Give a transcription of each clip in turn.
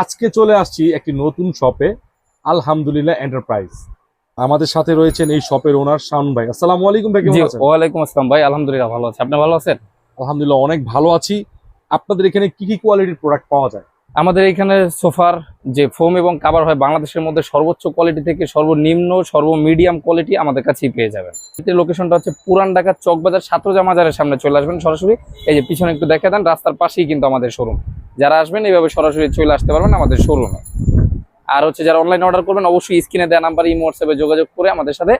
আজকে চলে আসছি একটি নতুন শপে আলহামদুলিল্লাহ এন্টারপ্রাইজ আমাদের সাথে রয়েছেন এই শপের ওনার শান ভাই। আসসালামু আলাইকুম ভাই কেমন আছেন? ওয়ালাইকুম আসসালাম ভাই আলহামদুলিল্লাহ ভালো আছি। আপনি ভালো আছেন? আলহামদুলিল্লাহ অনেক ভালো আছি। আপনাদের এখানে কি কি কোয়ালিটির প্রোডাক্ট পাওয়া যায়? আমাদের এখানে সোফার যে ফোম এবং কাভার হয়, বাংলাদেশের মধ্যে সর্বোচ্চ কোয়ালিটি থেকে সর্বনিম্ন, সর্বমিডিয়াম কোয়ালিটি আমাদের কাছেই পেয়ে যাবেন। এটির লোকেশনটা হচ্ছে পুরান ঢাকা চকবাজার সাতরোজা মাজারের সামনে চলে আসবেন সরাসরি। এই যে পিছনে একটু দেখে দেন, রাস্তার পাশেই কিন্তু আমাদের শোরুম যারা আসবেন এইভাবে সরাসরি চলে আসতে পারবেন আমাদের শোরুমে আর হচ্ছে যারা অনলাইন অর্ডার করবেন, অবশ্যই স্ক্রিনে দেওয়া নাম্বার ইমো হোয়াটসঅ্যাপে যোগাযোগ করে আমাদের সাথে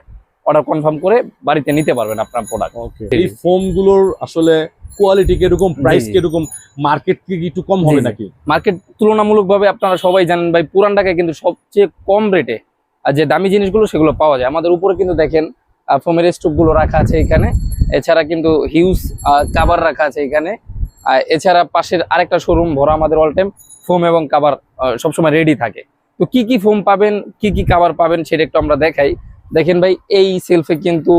অর্ডার কনফার্ম করে বাড়িতে নিতে পারবেন আপনার প্রোডাক্ট এই ফোমগুলোর আসলে কোয়ালিটি কীরকম প্রাইস। কীরকম মার্কেট কি একটু কম হবে। নাকি? মার্কেট তুলনামূলকভাবে আপনারা সবাই জানেন ভাই পুরান ঢাকায় কিন্তু সবচেয়ে কম রেটে আর যে দামি জিনিসগুলো সেগুলো পাওয়া যায়। আমাদের উপরে কিন্তু দেখেন ফোমের স্টুপগুলো রাখা আছে এখানে এছাড়া কিন্তু হিউজ কাবার রাখা আছে এখানে আর এছাড়া পাশের আরেকটা শোরুম ভরা আমাদের অল টাইম ফোম এবং কাবার সবসময় রেডি থাকে। তো কি কি ফোম পাবেন কি কি কাবার পাবেন সেটা একটু আমরা দেখাই। দেখেন ভাই এই সেলফে কিন্তু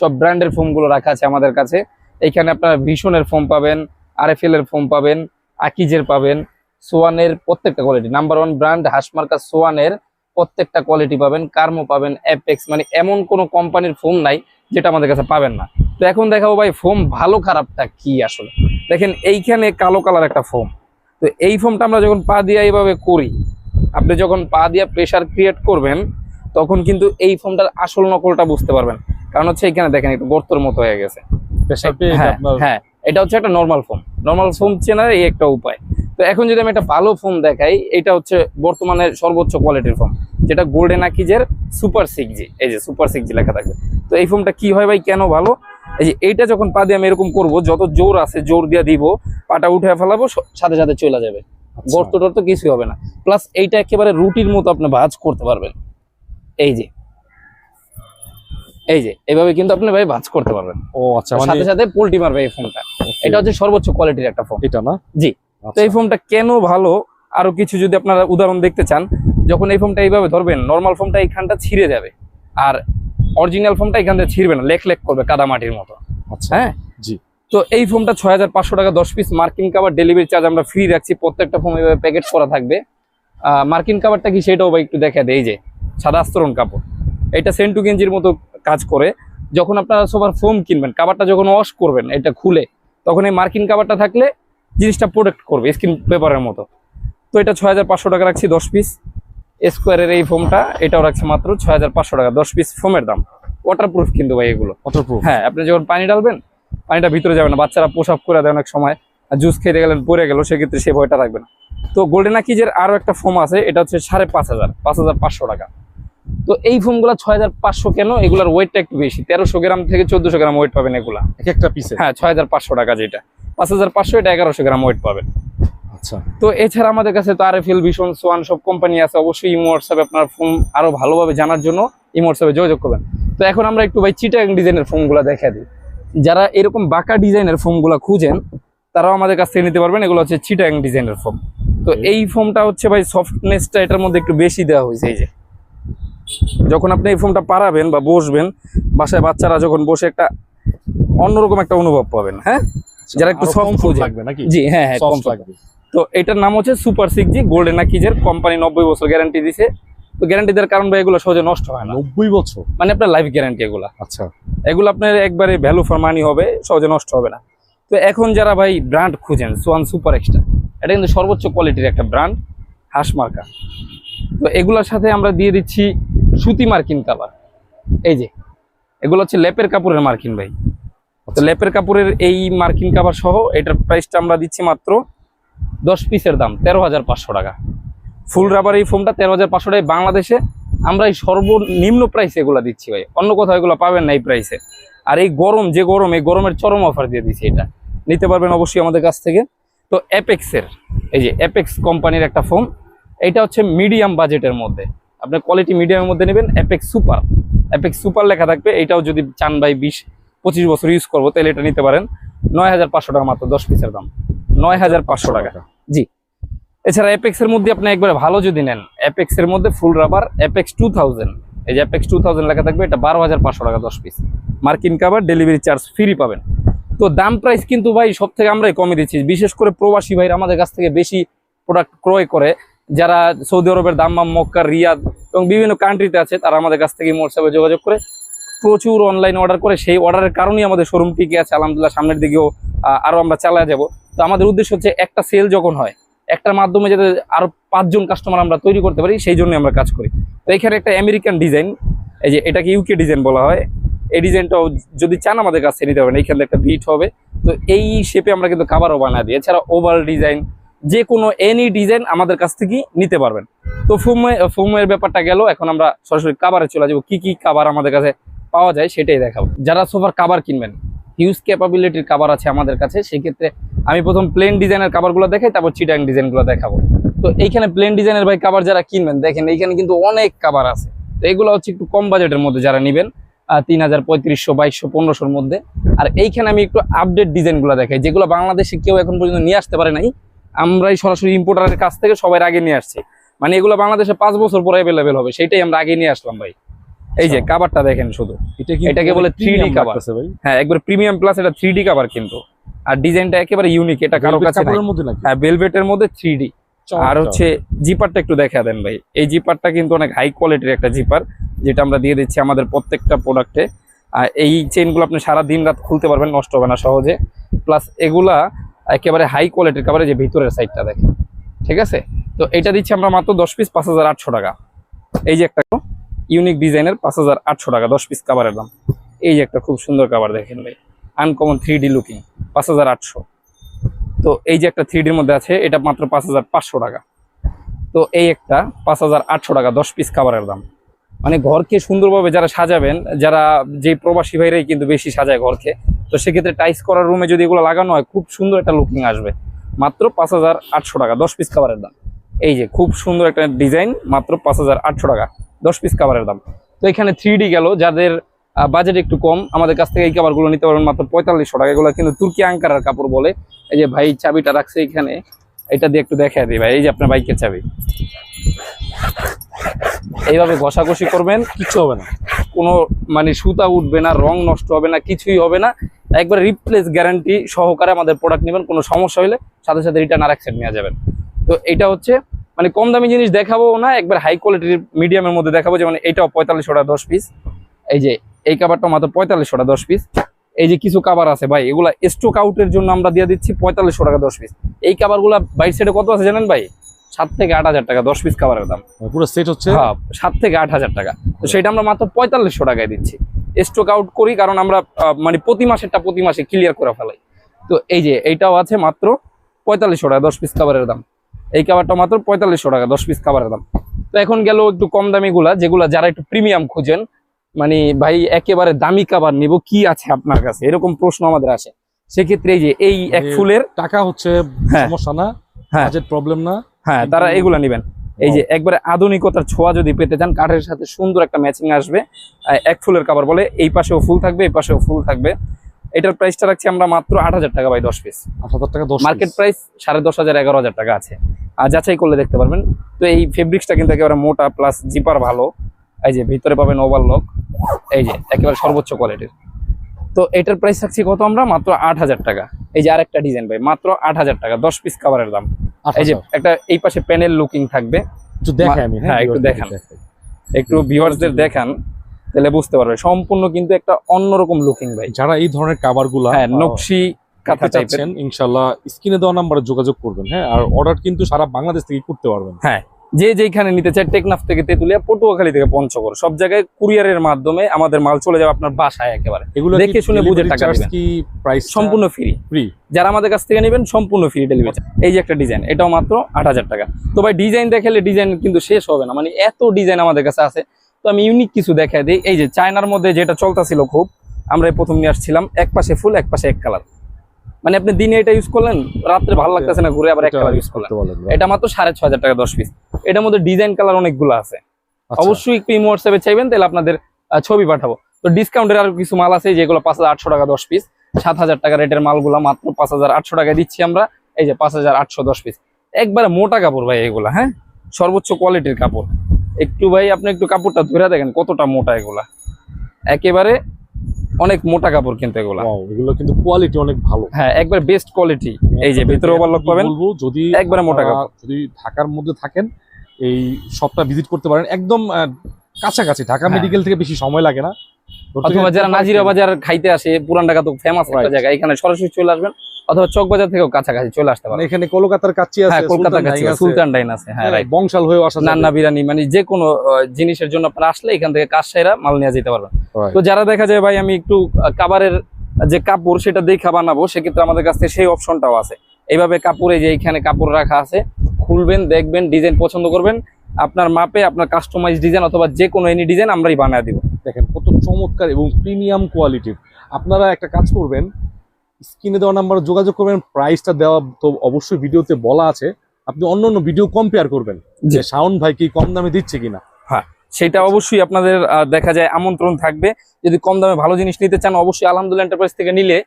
সব ব্র্যান্ডের ফোমগুলো রাখা আছে আমাদের কাছে। এখানে আপনারা ভীষণের ফোম পাবেন আরএফএল এর ফোম পাবেন, আকিজের পাবেন সোয়ানের প্রত্যেকটা কোয়ালিটি নাম্বার ওয়ান ব্র্যান্ড হাসমার্কা সোয়ানের প্রত্যেকটা কোয়ালিটি পাবেন কার্মো পাবেন অ্যাপেক্স মানে এমন কোনো কোম্পানির ফোম নাই যেটা আমাদের কাছে পাবেন না। তো এখন দেখাবো ভাই ফোম ভালো খারাপটা কি আসলে? দেখেন, এইখানে কালো কালার একটা ফোম তো এই ফোমটা আমরা যখন পা দিয়ে এইভাবে করি, আপনি যখন পা দিয়ে প্রেসার ক্রিয়েট করবেন, তখন কিন্তু এই ফোমটার আসল নকলটা বুঝতে পারবেন। কারণ হচ্ছে এখানে দেখেন, একটু গর্তর মতো হয়ে গেছে। হ্যাঁ হ্যাঁ এটা হচ্ছে একটা নর্মাল ফোম নর্মাল ফোম চেনার এই একটা উপায়। তো এখন যদি আমি একটা ভালো ফোম দেখাই এটা হচ্ছে বর্তমানে সর্বোচ্চ কোয়ালিটির ফোম যেটা গোল্ডেন আকিজের সুপার সিক্স জি এই যে সুপার সিক্স জি লেখা থাকবে। তো এই ফোমটা কি হয় ভাই কেন ভালো? এই যে এইটা যখন পা দিয়ে আমি এরকম করব যত জোর আছে জোর দিয়ে দিব পাটা উঠে ফেলাবো সাথে সাথে চলে যাবে। আচ্ছা। গর্ত টর্ত কিছুই হবে না। প্লাস এইটা একেবারে রুটির মতো আপনি ভাঁজ করতে পারবেন। এই যে এই যে এইভাবে কিন্তু আপনি ভাই ভাঁজ করতে পারবেন। ও আচ্ছা মানে সাথে সাথে পোল্টি মারবে এই ফোনটা এটা হচ্ছে সর্বোচ্চ কোয়ালিটির একটা ফোন এটা না? জি। তো আচ্ছা। এই ফোনটা কেন ভালো? আরও কিছু যদি আপনারা উদাহরণ দেখতে চান যখন এই ফোনটা এইভাবে ধরবেন নর্মাল ফোনটা এইখানটা ছিঁড়ে যাবে। আর অরিজিনাল ফোনটা এখান থেকে ছিঁড়বে না লেক লেক করবে কাদা মাটির মতো। আচ্ছা। হ্যাঁ? জি। তো এই ফোনটা ছয় হাজার পাঁচশো টাকা দশ পিস মার্কিন কাভার ডেলিভারি চার্জ আমরা ফ্রি রাখছি। প্রত্যেকটা ফোন এইভাবে প্যাকেট করা থাকবে। মার্কিন কাভারটা কি সেটাও ভাই একটু দেখা দেয় এই যে সাদা আস্তরণ কাপড়। এটা সেন্টু গেঞ্জির মতো কাজ করে যখন আপনারা সবার ফোম কিনবেন কাভারটা যখন ওয়াশ করবেন এটা খুলে তখন এই মার্কিন কাভারটা থাকলে জিনিসটা প্রোটেক্ট করবে স্কিন পেপারের মতো। তো এটা ছয় হাজার পাঁচশো টাকা রাখছি দশ পিস স্কোয়ারের এই ফোমটা এটাও রাখছে মাত্র ছয় হাজার পাঁচশো টাকা দশ পিস ফোমের দাম। ওয়াটারপ্রুফ কিন্তু ভাই এগুলো। ওয়াটারপ্রুফ হ্যাঁ আপনি যখন পানি ডালবেন পানিটা ভিতরে যাবে না বাচ্চারা পোশাক করে দেয় অনেক সময় আর জুস খেতে গেলেন পরে গেল সেক্ষেত্রে সে ভয়টা থাকবে না। তো গোল্ডেন আকিজের আরও একটা ফোম আছে এটা হচ্ছে সাড়ে পাঁচ হাজার পাঁচ হাজার পাঁচশো টাকা। তো এই ফোমগুলো ছয় হাজার পাঁচশো কেন? এগুলোর ওয়েটটা একটু বেশি। তেরোশো গ্রাম থেকে চোদ্দশো গ্রাম ওয়েট পাবেন এগুলা। এক একটা পিসে হ্যাঁ ছয় হাজার পাঁচশো টাকা যেটা। পাঁচ হাজার পাঁচশো এটা এগারোশো গ্রাম ওয়েট পাবেন। আচ্ছা। তো এছাড়া আমাদের কাছে তো আরএফএল ভীষণ সোয়ান সব কোম্পানি আছে। অবশ্যই ইমো হোয়াটসঅ্যাপে আপনার ফোন আরও ভালোভাবে জানার জন্য ইমো হোয়াটসঅ্যাপে যোগাযোগ করবেন। তো এখন আমরা একটু ভাই চিটাং ডিজাইনের ফোনগুলো দেখা দিই। যারা এরকম বাঁকা ডিজাইনের ফোনগুলো খুঁজেন তারাও আমাদের কাছ থেকে নিতে পারবেন। এগুলো হচ্ছে চিটাং ডিজাইনের ফোন তো এই ফোনটা হচ্ছে ভাই সফটনেসটা এটার মধ্যে একটু বেশি দেওয়া হয়েছে এই যে। যখন আপনি এই ফোনটা পারাবেন বা বসবেন বাসায় বাচ্চারা যখন বসে একটা অন্যরকম একটা অনুভব পাবেন হ্যাঁ? যারা একটু খোঁজে। লাগবে নাকি? জি হ্যাঁ হ্যাঁ লাগবে। তো এটার নাম হচ্ছে সুপার সিক্স জি গোল্ডেন আকিজের কোম্পানি নব্বই বছর গ্যারান্টি দিছে। তো গ্যারান্টি দেওয়ার কারণ ভাই এগুলো সহজে নষ্ট হয় না। নব্বই বছর? মানে আপনার লাইফ গ্যারান্টি এগুলা। আচ্ছা। এগুলো আপনার একবারে ভ্যালু ফর মানি হবে সহজে নষ্ট হবে না। তো এখন যারা ভাই ব্র্যান্ড খুঁজেন সোয়ান সুপার এক্সট্রা এটা কিন্তু সর্বোচ্চ কোয়ালিটির একটা ব্র্যান্ড হাঁস মার্কা। তো এগুলোর সাথে আমরা দিয়ে দিচ্ছি সুতি মার্কিন কাভার এই যে, এগুলো হচ্ছে লেপের কাপড়ের মার্কিন ভাই। তো লেপের কাপড়ের এই মার্কিন কাভার সহ এটার প্রাইসটা আমরা দিচ্ছি মাত্র দশ পিসের দাম, তেরো হাজার পাঁচশো টাকা। ফুল রাবার এই ফোমটা তেরো হাজার পাঁচশো টাকায় বাংলাদেশে আমরা এই সর্বনিম্ন প্রাইসে এগুলো দিচ্ছি ভাই। অন্য কোথাও এগুলো পাবেন না এই প্রাইসে আর এই গরম, যে গরম, এই গরমের চরম অফার দিয়ে দিচ্ছি এটা। নিতে পারবেন অবশ্যই আমাদের কাছ থেকে। তো অ্যাপেক্সের এই যে অ্যাপেক্স কোম্পানির একটা ফোন এটা হচ্ছে মিডিয়াম বাজেটের মধ্যে। আপনার কোয়ালিটি মিডিয়ামের মধ্যে নেবেন অ্যাপেক্স সুপার অ্যাপেক্স সুপার লেখা থাকবে, এটাও যদি চান বাই বিশ, পঁচিশ বছর ইউজ করব, তাহলে এটা নিতে পারেন। নয় হাজার পাঁচশো টাকা মাত্র, দশ পিসের দাম। নয় হাজার পাঁচশো টাকা। জি। এছাড়া অ্যাপেক্স এর মধ্যে আপনি একবারে ভালো যদি নেন অ্যাপেক্সের মধ্যে full rubber Apex two thousand এই যে অ্যাপেক্স টু থাউজেন্ড লেখা থাকবে, এটা বারো হাজার পাঁচশো টাকা, দশ পিস মার্কিন কাভার ডেলিভারি চার্জ ফ্রি পাবেন। তো দাম প্রাইস কিন্তু ভাই সব থেকে আমরাই কমে দিচ্ছি। বিশেষ করে প্রবাসী ভাইরা আমাদের কাছ থেকে বেশি প্রোডাক্ট ক্রয় করে যারা সৌদি আরবের দাম্মাম মক্কা রিয়াদ এবং বিভিন্ন কান্ট্রিতে আছে তারা আমাদের কাছ থেকে হোয়াটসঅ্যাপে যোগাযোগ করে প্রচুর অনলাইন অর্ডার করে। সেই অর্ডারের কারণেই আমাদের শোরুম টিকে আছে আলহামদুলিল্লাহ সামনের দিকেও আহ, আরও আমরা চালায় যাব। তো আমাদের উদ্দেশ্য হচ্ছে একটা সেল যখন হয় একটার মাধ্যমে যাতে আরও পাঁচজন কাস্টমার আমরা তৈরি করতে পারি সেই জন্য আমরা কাজ করি। তো এখানে একটা আমেরিকান ডিজাইন এই যে এটাকে ইউকে ডিজাইন বলা হয়। এই ডিজাইনটাও যদি চান আমাদের কাছে নিতে পারেন এইখানে একটা ভিট হবে। তো এই শেপে আমরা কিন্তু কাবারও বানিয়ে দিই। এছাড়া ওভাল ডিজাইন যে কোনো এনি ডিজাইন আমাদের কাছ থেকে নিতে পারবেন। তো ফুমে, ফুমের ব্যাপারটা গেল, এখন আমরা সরাসরি কাবারে চলে যাব কি কি কাবার আমাদের কাছে পাওয়া যায় সেটাই দেখাবো। যারা সোফার কাবার কিনবেন হিউজ ক্যাপাবিলিটির কাবার আছে আমাদের কাছে, সেক্ষেত্রে আমি প্রথম প্লেন ডিজাইনের কাবারগুলো দেখাই, তারপর চিটাং ডিজাইনগুলো দেখাবো। তো এইখানে প্লেন ডিজাইনের ভাই কাবার যারা কিনবেন, দেখেন এইখানে কিন্তু অনেক কাবার আছে। তো এগুলো হচ্ছে একটু কম বাজেটের মধ্যে যারা নেবেন তিন হাজার, পঁয়ত্রিশশো, বাইশশো, পনেরোশোর মধ্যে। আর এইখানে আমি একটু আপডেট ডিজাইনগুলো দেখাই, যেগুলো বাংলাদেশে কেউ এখন পর্যন্ত নিয়ে আসতে পারে নাই। আমরাই সরাসরি ইম্পোর্টারের কাছ থেকে সবাই আগে নিয়ে আসছি। মানে এগুলো বাংলাদেশে পাঁচ বছর পরে অ্যাভেলেবেল হবে সেটাই আমরা আগে নিয়ে আসলাম ভাই। এই যে কাবারটা দেখেন শুধু। এটা কি এটাকে বলে 3D cover। ভাই। হ্যাঁ একবার প্রিমিয়াম প্লাস এটা থ্রি ডি কাভার কিন্তু। আর ডিজাইনটা একেবারে ইউনিক এটা কারও কাছে হ্যাঁ বেলভেটের মধ্যে থ্রি ডি আর হচ্ছে জিপারটা একটু দেখা দেন ভাই। এই জিপারটা কিন্তু অনেক হাই কোয়ালিটির একটা জিপার যেটা আমরা দিয়ে দিচ্ছি আমাদের প্রত্যেকটা প্রোডাক্টে আর এই চেইনগুলো আপনি সারা দিন রাত খুলতে পারবেন নষ্ট হবে না সহজে। প্লাস এগুলা একেবারে হাই কোয়ালিটির কাভারে যে ভিতরের সাইডটা দেখেন, ঠিক আছে? তো এটা দিচ্ছি আমরা মাত্র দশ পিস পাঁচ হাজার আটশো টাকা। এই যে একটা ইউনিক ডিজাইনের পাঁচ হাজার আটশো টাকা, দশ পিস কাভারের দাম। এই যে একটা খুব সুন্দর কাভার দেখেন ভাই আনকমন থ্রি ডি লুকিং পাঁচ হাজার আটশো। তো এই যে একটা থ্রি ডির মধ্যে আছে, এটা মাত্র পাঁচ হাজার পাঁচশো টাকা। তো এই একটা পাঁচ হাজার আটশো টাকা, দশ পিস খাবারের দাম। মানে ঘরকে সুন্দরভাবে যারা সাজাবেন, যারা যে প্রবাসী ভাইরাই কিন্তু বেশি সাজায় ঘরকে, তো সেক্ষেত্রে টাইস করার রুমে যদি এগুলো লাগানো হয়, খুব সুন্দর একটা লুকিং আসবে। মাত্র পাঁচ হাজার আটশো টাকা, দশ পিস খাবারের দাম। এই যে খুব সুন্দর একটা ডিজাইন মাত্র পাঁচ হাজার আটশো টাকা, দশ পিস খাবারের দাম। তো এখানে থ্রি গেল, যাদের বাজেট একটু কম, আমাদের কাছ থেকে এই কাপড়গুলো নিতে পারবেন মাত্র পঁয়তাল্লিশশো টাকা। এগুলো কিন্তু তুর্কি আঙ্কারার কাপড় বলে, এই যে ভাই চাবিটা রাখছে এখানে। এটা দিয়ে একটু দেখা দিই ভাই, এই যে আপনার বাইকের চাবি। এইভাবে ঘষাঘষি করবেন, কিছু হবে না। কোনো মানে সুতা উঠবে না, রং নষ্ট হবে না, কিছুই হবে না। একবার রিপ্লেস গ্যারান্টি সহকারে আমাদের প্রোডাক্ট নেবেন, কোনো সমস্যা হলে সাথে সাথে রিটার্ন আর অ্যাকসেপ্ট নেওয়া যাবেন। তো এটা হচ্ছে মানে কম দামি জিনিস দেখাবো না, একবার হাই কোয়ালিটির মিডিয়ামের মধ্যে দেখাবো, যেমন এটাও পঁয়তাল্লিশশো টাকা দশ পিস এই যে, এই কাবারটা মাত্র পঁয়তাল্লিশশো টাকা দশ পিস এই যে কিছু কাবার আছে ভাই এগুলা স্টক আউটের জন্য আমরা দিয়ে দিচ্ছি পঁয়তাল্লিশশো টাকা দশ পিস এই কাবারগুলা বাইর সাইডে কত আছে জানেন ভাই? সাত থেকে আট হাজার টাকা দশ পিস কাবারের দাম। পুরো সেট হচ্ছে? হ্যাঁ সাত থেকে আট হাজার টাকা। তো সেটা আমরা মাত্র পঁয়তাল্লিশশো টাকায় দিচ্ছি। স্টক আউট করি কারণ আমরা মানে প্রতি মাসেরটা প্রতি মাসে ক্লিয়ার করে ফেলাই। তো এই যে এইটাও আছে মাত্র পঁয়তাল্লিশশো টাকা দশ পিস কাভারের দাম। এই কাভারটা মাত্র পঁয়তাল্লিশশো টাকা দশ পিস কাভারের দাম। তো এখন গেল একটু কম দামি গুলা যেগুলা যারা একটু প্রিমিয়াম খুঁজেন মানে ভাই একেবারে দামি কাবার নিব কি আছে আপনার কাছে? এরকম প্রশ্ন আমাদের আসে। সেক্ষেত্রে এই যে এই এক ফুলের টাকা হচ্ছে হ্যাঁ। সমস্যা না হ্যাঁ। বাজেট প্রবলেম না। হ্যাঁ তারা এগুলা নিবেন। এই যে একবারে আধুনিকতার ছোঁয়া যদি পেতে চান কাঠের সাথে সুন্দর একটা ম্যাচিং আসবে। এক ফুলের কাবার বলে এই পাশেও ফুল থাকবে এই পাশেও ফুল থাকবে। এটার প্রাইসটা রাখছি আমরা মাত্র আট হাজার টাকা বাই দশ পিস আট হাজার টাকা দশ মার্কেট প্রাইস সাড়ে দশ হাজার এগারো হাজার টাকা আছে। আর যাচাই করলে দেখতে পারবেন। তো এই ফেব্রিক্সটা কিন্তু একেবারে মোটা প্লাস জিপার ভালো। এই যে ভিতরে পাবেন ওভারলক এই যে একেবারে সর্বোচ্চ কোয়ালিটির তো এটার প্রাইস রাখছি কত আমরা? মাত্র আট হাজার টাকা। এই যে আরেকটা ডিজাইন ভাই মাত্র আট হাজার টাকা দশ পিস কাভারের দাম। এই যে একটা এই পাশে প্যানেল লুকিং থাকবে। একটু দেখাই হ্যাঁ, একটু দেখান। একটু ভিউয়ার্সদের দেখান তাহলে বুঝতে পারবে। সম্পূর্ণ কিন্তু একটা অন্যরকম লুকিং ভাই। যারা এই ধরনের কাভারগুলা হ্যাঁ নকশি কাঁথা চাচ্ছেন ইনশাল্লাহ স্ক্রিনে দেওয়া নাম্বারে যোগাযোগ করবেন। হ্যাঁ আর অর্ডার কিন্তু সারা বাংলাদেশ থেকে করতে পারবেন। যে যেখানে নিতে চায় টেকনাফ থেকে তেতুলিয়া পটুয়াখালী থেকে পঞ্চগড়। সব জায়গায় কুরিয়ারের মাধ্যমে আমাদের মাল চলে যাবে আপনার বাসায় একেবারে। এগুলো দেখে শুনে বুঝে টাকা দিবেন। কি প্রাইস সম্পূর্ণ ফ্রি ফ্রি যারা আমাদের কাছ থেকে নেবেন সম্পূর্ণ ফ্রি ডেলিভারি এই যে একটা ডিজাইন এটাও মাত্র আট হাজার টাকা। তো ভাই ডিজাইন দেখালে ডিজাইন কিন্তু শেষ হবে না। মানে এত ডিজাইন আমাদের কাছে আছে। তো আমি ইউনিক কিছু দেখাই দিই। এই যে চায়নার মধ্যে যেটা চলতেছিল খুব আমরা প্রথম নিয়ে আসছিলাম এক পাশে ফুল এক পাশে এক কালার মানে আপনি দিনে এটা ইউজ করলেন রাত্রে ভালো লাগতেছে না ঘুরে আবার এক কালার ইউজ করলেন। এটা মাত্র সাড়ে ছ হাজার টাকা দশ পিস এটার মধ্যে ডিজাইন কালার অনেকগুলো আছে। আচ্ছা। অবশ্যই একটু ইমো হোয়াটসঅ্যাপে চাইবেন তাহলে আপনাদের ছবি পাঠাবো। তো ডিসকাউন্টের আরও কিছু মাল আছে যেগুলো পাঁচ হাজার আটশো টাকা দশ পিস সাত হাজার টাকা রেটের মালগুলো মাত্র পাঁচ হাজার আটশো টাকায় দিচ্ছি আমরা। এই যে পাঁচ হাজার আটশো দশ পিস একবারে মোটা কাপড় ভাই এগুলা হ্যাঁ? সর্বোচ্চ কোয়ালিটির কাপড়। একটু ভাই আপনি একটু কাপড়টা ধরে দেখেন কতটা মোটা এগুলা। একেবারে অনেক মোটা কাপড় কিন্তু এগুলো। এগুলো কিন্তু কোয়ালিটি অনেক ভালো। হ্যাঁ একবার বেস্ট কোয়ালিটি এই যে ভিতরে ওভারলক পাবেন বলব যদি একবারে মোটা কাপড়। যদি ঢাকার মধ্যে থাকেন এই শপটা ভিজিট করতে পারেন। একদম কাছাকাছি ঢাকা হ্যাঁ। মেডিকেল থেকে বেশি সময় লাগে না। অথবা যারা নাজিরা বাজার খাইতে আসে পুরান ঢাকা তো ফেমাস একটা জায়গা এখানে সরাসরি চলে আসবেন অথবা চক বাজার থেকেও কাছাকাছি চলে আসতে মানে পারেন এখানে কলকাতার কাছে আছে হ্যাঁ কলকাতার কাছে সুলতান আছে, সুলতান ডাইন আছে হ্যাঁ হ্যাঁ, রাইট বংশাল হয়েও আসা। নান্না বিরিয়ানি মানে যে কোনো জিনিসের জন্য আপনারা আসলে এখান থেকে কাজ সাইরা মাল নিয়ে যেতে পারবেন। তো যারা দেখা যায় ভাই আমি একটু কাবারের যে কাপড় সেটা দেখা বানাবো সেক্ষেত্রে আমাদের কাছ থেকে সেই অপশনটাও আছে। এইভাবে কাপড়ে যে এইখানে কাপড় রাখা আছে খুলবেন দেখবেন ডিজাইন পছন্দ করবেন আপনার মাপে আপনার কাস্টমাইজ ডিজাইন অথবা যে কোনো এনি ডিজাইন আমরাই বানিয়ে দিব। দেখেন কত চমৎকার এবং প্রিমিয়াম কোয়ালিটির আপনারা একটা কাজ করবেন স্ক্রিনে দেওয়া নাম্বার যোগাযোগ করবেন প্রাইসটা দেওয়া তো অবশ্যই ভিডিওতে বলা আছে। আপনি অন্য অন্য ভিডিও কম্পেয়ার করবেন যে সাউন্ড ভাই কি কম দামে দিচ্ছে কিনা। হ্যাঁ সেটা অবশ্যই আপনাদের দেখা যায় আমন্ত্রণ থাকবে। যদি কম দামে ভালো জিনিস নিতে চান অবশ্যই আলহামদুলিল্লাহ এন্টারপ্রাইজ থেকে নিলে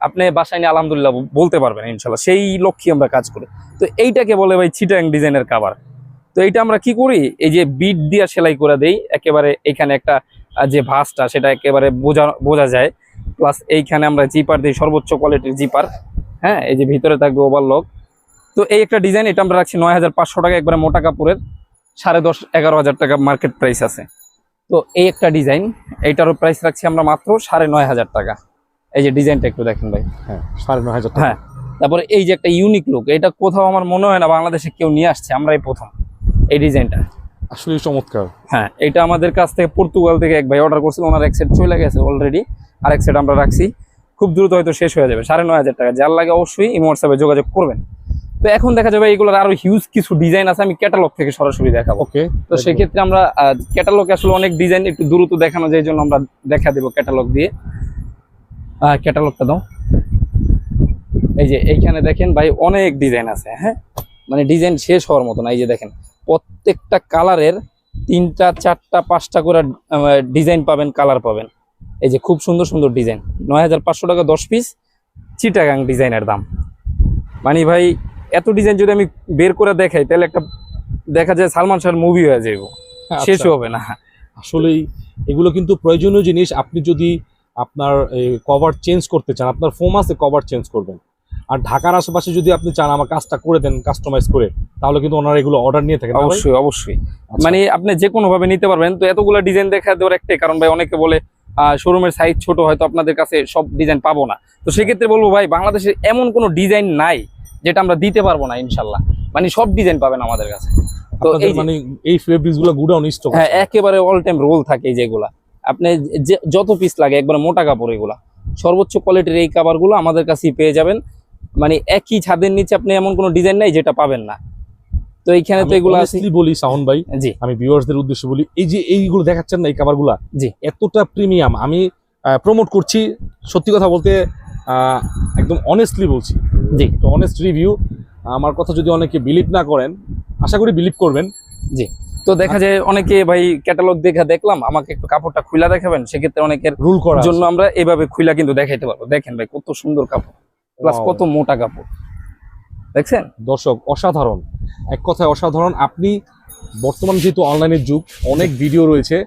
আপনি বাসায় নিয়ে আলহামদুলিল্লাহ বলতে পারবেন ইনশাল্লাহ সেই লক্ষ্যে আমরা কাজ করি। তো এইটাকে বলে ভাই চিটাং ডিজাইনের কাভার তো এইটা আমরা কি করি? এই যে বিট দিয়া সেলাই করে দেই। একেবারে এখানে একটা যে ভাঁজটা সেটা একেবারে বোঝা বোঝা যায়। প্লাস এইখানে আমরা জিপার দিই সর্বোচ্চ কোয়ালিটির জিপার হ্যাঁ এই যে ভিতরে থাকবে ওভারলক তো এই একটা ডিজাইন এটা আমরা রাখছি নয় হাজার পাঁচশো টাকা একবারে মোটা কাপড়ের। সাড়ে দশ এগারো হাজার টাকা মার্কেট প্রাইস আছে। তো এই একটা ডিজাইন এইটারও প্রাইস রাখছি আমরা মাত্র সাড়ে নয় হাজার টাকা। এই যে ডিজাইনটা একটু দেখেন ভাই। হ্যাঁ সাড়ে নয় হাজার টাকা। হ্যাঁ তারপরে এই যে একটা ইউনিক লুক এটা কোথাও আমার মনে হয় না বাংলাদেশে কেউ নিয়ে আসছে আমরাই প্রথম। এই ডিজাইনটা। আসলে চমৎকার। হ্যাঁ এটা আমাদের কাছ থেকে পর্তুগাল থেকে এক ভাই অর্ডার করছিল ওনার এক সেট চলে গেছে অলরেডি আর এক সেট আমরা রাখছি। খুব দ্রুত হয়তো শেষ হয়ে যাবে সাড়ে নয় হাজার টাকা। যার লাগে অবশ্যই ইমো হোয়াটসঅ্যাপে যোগাযোগ করবেন। তো এখন দেখা যাবে এগুলোর আরও হিউজ কিছু ডিজাইন আছে আমি ক্যাটালগ থেকে সরাসরি দেখাবো। ওকে তো সেক্ষেত্রে আমরা ক্যাটালগে আসলে অনেক ডিজাইন একটু দ্রুত দেখানো যায় এই জন্য আমরা দেখা দেবো ক্যাটালগ দিয়ে। ক্যাটালগটা দাও। এই যে এইখানে দেখেন ভাই অনেক ডিজাইন আছে হ্যাঁ? মানে ডিজাইন শেষ হওয়ার মতো না এই যে দেখেন প্রত্যেকটা কালারের তিনটা চারটা পাঁচটা করে ডিজাইন পাবেন কালার পাবেন। এই যে খুব সুন্দর সুন্দর ডিজাইন নয় হাজার পাঁচশো টাকা দশ পিস চিটাগাং ডিজাইনের দাম। মানে ভাই এত ডিজাইন যদি আমি বের করে দেখাই তাহলে একটা দেখা যায় সালমান শাহর মুভি হয়ে যাইব। শেষ আচ্ছা, হবে না। আসলেই এগুলো কিন্তু প্রয়োজনীয় জিনিস আপনি যদি আপনার কভার চেঞ্জ করতে চান আপনার ফোম আছে কভার চেঞ্জ করবেন। আর ঢাকার আশেপাশে যদি আপনি চান আমার কাজটা করে দেন কাস্টমাইজ করে তাহলে কিন্তু ওনারা এগুলো অর্ডার নিয়ে থাকেন অবশ্যই অবশ্যই। আচ্ছা। মানে আপনি যে কোনো ভাবে নিতে পারবেন। তো এতগুলো ডিজাইন দেখা দেওয়ার একটাই কারণ ভাই অনেকে বলে শোরুমের সাইজ ছোট হয়তো আপনাদের কাছে সব ডিজাইন পাবো না। তো সেক্ষেত্রে বলব ভাই বাংলাদেশের এমন কোনো ডিজাইন নাই যেটা আমরা দিতে পারব না ইনশাল্লাহ। মানে সব ডিজাইন পাবেন আমাদের কাছে। তো এই মানে এই ফেব্রিক্সগুলো গুডাউন স্টক হ্যাঁ একেবারে অল টাইম রোল থাকে যেগুলা। আপনি যে যত পিস লাগে একবারে মোটা কাপড় এগুলা। সর্বোচ্চ কোয়ালিটির এই কাভারগুলো আমাদের কাছেই পেয়ে যাবেন। মানে একই ছাদের নিচে আপনি এমন কোনো ডিজাইন নাই যেটা পাবেন না। তো এইখানে তো এগুলো আছে। বলি সাউন্ড ভাই জি। আমি ভিউয়ার্সদের উদ্দেশ্যে বলি এই যে এইগুলো দেখাচ্ছেন না এই কাভারগুলা জি। এতটা প্রিমিয়াম আমি প্রমোট করছি সত্যি কথা বলতে একদম অনেস্টলি বলছি। জি। তো অনেস্ট রিভিউ আমার কথা যদি অনেকে বিলিভ না করেন আশা করি বিলিভ করবেন। জি। তো দেখা যায় অনেকে ভাই ক্যাটালগ দেখা দেখলাম আমাকে একটু কাপড়টা খুলা দেখাবেন সেক্ষেত্রে অনেকের রুল করার জন্য আমরা এভাবে খুলা কিন্তু দেখাইতে পারব। দেখেন ভাই কত সুন্দর কাপড়। প্লাস কত মোটা কাপড়। দেখছেন? দর্শক অসাধারণ। এক কথায় অসাধারণ আপনি বর্তমান যেহেতু অনলাইনের যুগ অনেক ভিডিও রয়েছে।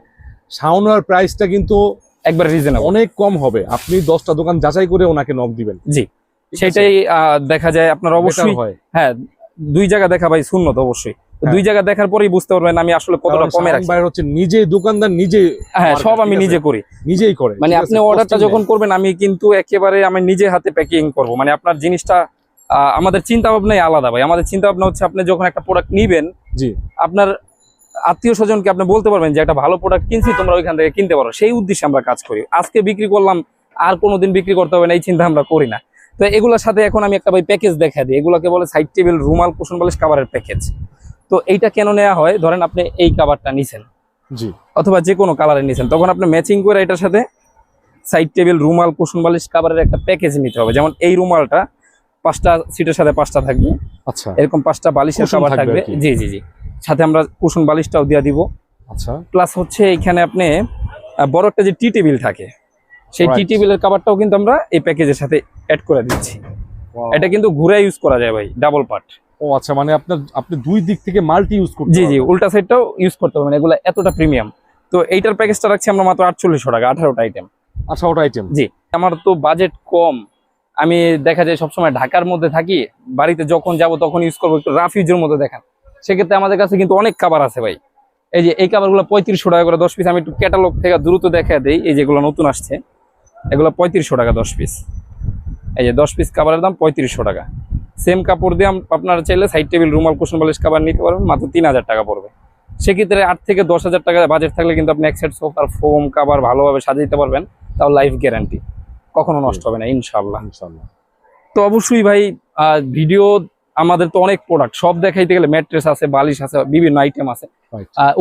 সাউন্ডার প্রাইসটা কিন্তু একবার রিজনেবল অনেক কম হবে। আপনি দশটা দোকান যাচাই করে ওনাকে নক দিবেন। জি। সেটাই আহ, দেখা যায়। আপনার অবশ্যই হয়। হ্যাঁ দুই জায়গা দেখা ভাই শূন্য তো অবশ্যই। দুই জায়গা দেখার পরেই বুঝতে পারবেন আমি আসলে কতটা কমে রাখছি। বাইর হচ্ছে নিজে দোকানদার নিজে হ্যাঁ সব আমি নিজে করি। নিজেই করে মানে আপনি অর্ডারটা যখন করবেন আমি কিন্তু একেবারে আমি নিজে হাতে প্যাকিং করব। মানে আপনার জিনিসটা আমাদের চিন্তা ভাবনাই আলাদা ভাই। আমাদের চিন্তা ভাবনা হচ্ছে আপনি যখন একটা প্রোডাক্ট নিবেন জি। আপনার আত্মীয় স্বজনকে আপনি বলতে পারবেন যে একটা ভালো প্রোডাক্ট কিনছি তোমরা ওইখান থেকে কিনতে পারো। সেই উদ্দেশ্যে আমরা কাজ করি। আজকে বিক্রি করলাম আর কোনোদিন বিক্রি করতে হবে না এই চিন্তা আমরা করি না। তো এগুলোর সাথে এখন আমি একটা ভাই প্যাকেজ দেখা দিই। এগুলোকে বলে সাইড টেবিল রুমাল কুশন বালিশ কাভারের প্যাকেজ তো এইটা কেন নেওয়া হয়? ধরেন আপনি এই কাভারটা নিছেন। জি। অথবা যে কোনো কালারে নিছেন। তখন আপনি ম্যাচিং করে এটার সাথে সাইড টেবিল রুমাল কুশন বালিশ কাভারের একটা প্যাকেজ নিতে হবে। যেমন এই রুমালটা পাঁচটা সিটের সাথে পাঁচটা থাকবে। আচ্ছা। এরকম পাঁচটা বালিশের কাভার থাকবে। জি জি জি। সাথে আমরা কুশন বালিশটাও দিয়ে দিব। আচ্ছা। প্লাস হচ্ছে এখানে আপনি বড় একটা যে টি টেবিল থাকে সেই টি টেবিলের কাভারটাও কিন্তু আমরা এই প্যাকেজের সাথে অ্যাড করে দিচ্ছি। এটা কিন্তু ঘুরে ইউজ করা যায় ভাই ডাবল পার্ট ও আচ্ছা মানে আপনার আপনি দুই দিক থেকে মাল্টি ইউজ করতে জি জি পারবেন। উল্টা সাইডটাও ইউজ করতে মানে এগুলো এতটা প্রিমিয়াম তো এইটার প্যাকেজটা রাখছি আমরা মাত্র আটচল্লিশশো টাকা আঠারোটা আইটেম ওটা আইটেম জি আমার তো বাজেট কম। আমি দেখা যায় সবসময় ঢাকার মধ্যে থাকি বাড়িতে যখন যাব তখন ইউজ করব একটু রাফ ইউজের মধ্যে দেখান। সেক্ষেত্রে আমাদের কাছে কিন্তু অনেক কাবার আছে ভাই। এই যে এই কাবারগুলো পঁয়ত্রিশশো টাকা করে দশ পিস আমি একটু ক্যাটালগ থেকে দ্রুত দেখা দেই এই যেগুলো নতুন আসছে। এগুলো পঁয়ত্রিশশো টাকা দশ পিস এই যে দশ পিস কাবারের দাম পঁয়ত্রিশশো টাকা। সেম কাপড় দিয়ে আপনারা চাইলে সাইড টেবিল রুমাল কুশন বালিশ কাবার নিতে পারবেন মাত্র তিন হাজার টাকা পড়বে। সেক্ষেত্রে আট থেকে দশ হাজার টাকা বাজেট থাকলে কিন্তু আপনি এক সেট সোফার ফোম কাবার ভালোভাবে সাজিয়ে দিতে পারবেন তাও লাইফ গ্যারান্টি কখনো নষ্ট হবে না ইনশাল্লাহ ইনশাল্লাহ তো অবশ্যই ভাই ভিডিও আমাদের তো অনেক প্রোডাক্ট সব দেখাইতে গেলে ম্যাট্রেস আছে বালিশ আছে বিভিন্ন আইটেম আছে.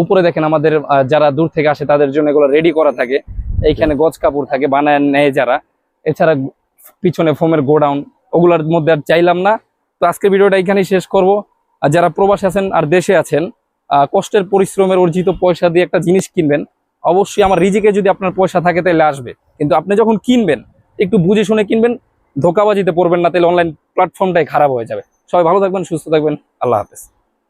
উপরে দেখেন আমাদের যারা দূর থেকে আসে তাদের জন্য এগুলো রেডি করা থাকে। এইখানে গজ কাপড় থাকে বানায় নেয় যারা। এছাড়া পিছনে ফোমের গোডাউন ওগুলোর মধ্যে আর চাইলাম না। তো আজকে ভিডিওটা এখানেই শেষ করব। আর যারা প্রবাসে আছেন আর দেশে আছেন কষ্টের পরিশ্রমের অর্জিত পয়সা দিয়ে একটা জিনিস কিনবেন, অবশ্যই আমার রিজিকে যদি আপনার পয়সা থাকে তাহলে আসবে। কিন্তু আপনি যখন কিনবেন, একটু বুঝে শুনে কিনবেন, ধোকাবাজিতে পড়বেন না, তাহলে অনলাইন প্ল্যাটফর্মটাই খারাপ হয়ে যাবে। সবাই ভালো থাকবেন, সুস্থ থাকবেন, আল্লাহ হাফেজ।